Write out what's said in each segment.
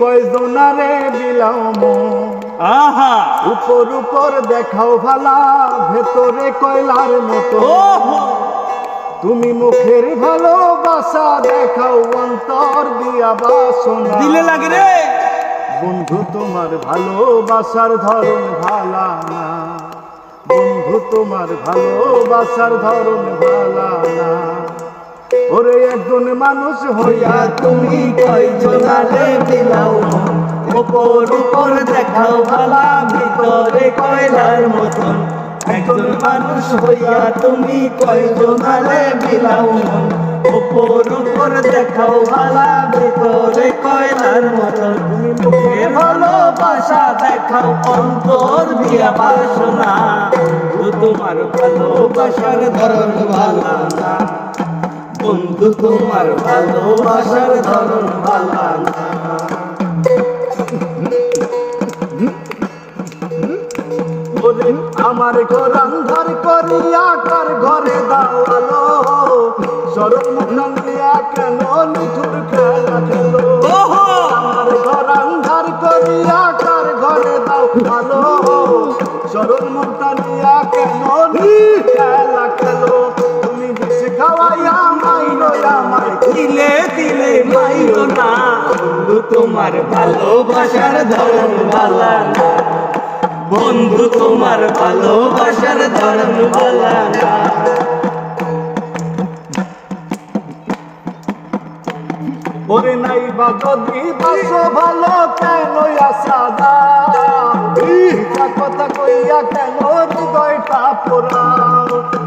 কয়জনারে বিলাও মন আহা! উপর উপর দেখাও ভালা ভেতরে কয়লার মতো। তুমি মুখের ভালোবাসা দেখাও অন্তর দিয়া বাসনা। দিলে লাগে রে। বন্ধু তোমার ভালোবাসার ধরন ভালা না। বন্ধু তোমার ভালোবাসার ধরন ভালা না। ওরে একজন মানুষ হইয়া তুমি কয়জনারে বিলাও উপর উপর দেখাও ভালা ভিতরে কয়লার মতন। একজন মানুষ হইয়া তুমি কয়জনারে বিলাও উপর উপর দেখাও ভালা ভিতরে কয়লার মতন। মুখে ভালোবাসা দেখাও অন্তর দিয়া বাসনা। তোমার ভালোবাসার ধরন ভালা না। বন্ধু তোমার ভালোবাসার ধরন ভালা আমার ঘর আন্ধার করিয়া কার ঘরে দাও আলো। সরল মুখান্দিয়া কেন নিঠুর খেলা খেলো? আমার ঘর আন্ধার করিয়া কার ঘরে দাও আলো। সরল কেন খেলা খেলো? তুমি বিষ খাওয়াইয়া আমায় দিলে না। বন্ধু, তোমার ভালোবাসার ধরন না। বন্ধু, তোমার ভালোবাসার ধরন না। ওরে নাই বা যদি বাসো ভালো কেন আসা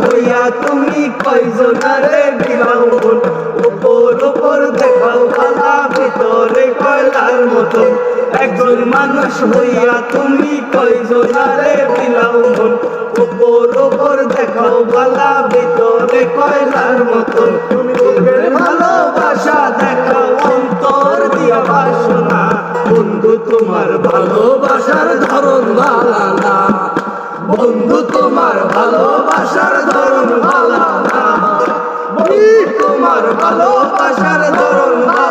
হইয়া তুমি কয়জনারে বিলাও উপর উপর দেখাও ভালা ভিতরে কয়লার মতন একজন মানুষ হইয়া তুমি কয়জনারে বিলাও উপর উপর দেখাও ভালা ভিতরে কয়লার মতন ভালোবাসা দেখাও, অন্তর দিয়া বাসনা। বন্ধু, তোমার ভালোবাসার ধরন না বন্ধু তোমার ভালোবাসার ধরন ভালো না। তোমার ভালোবাসার ধরন ভালা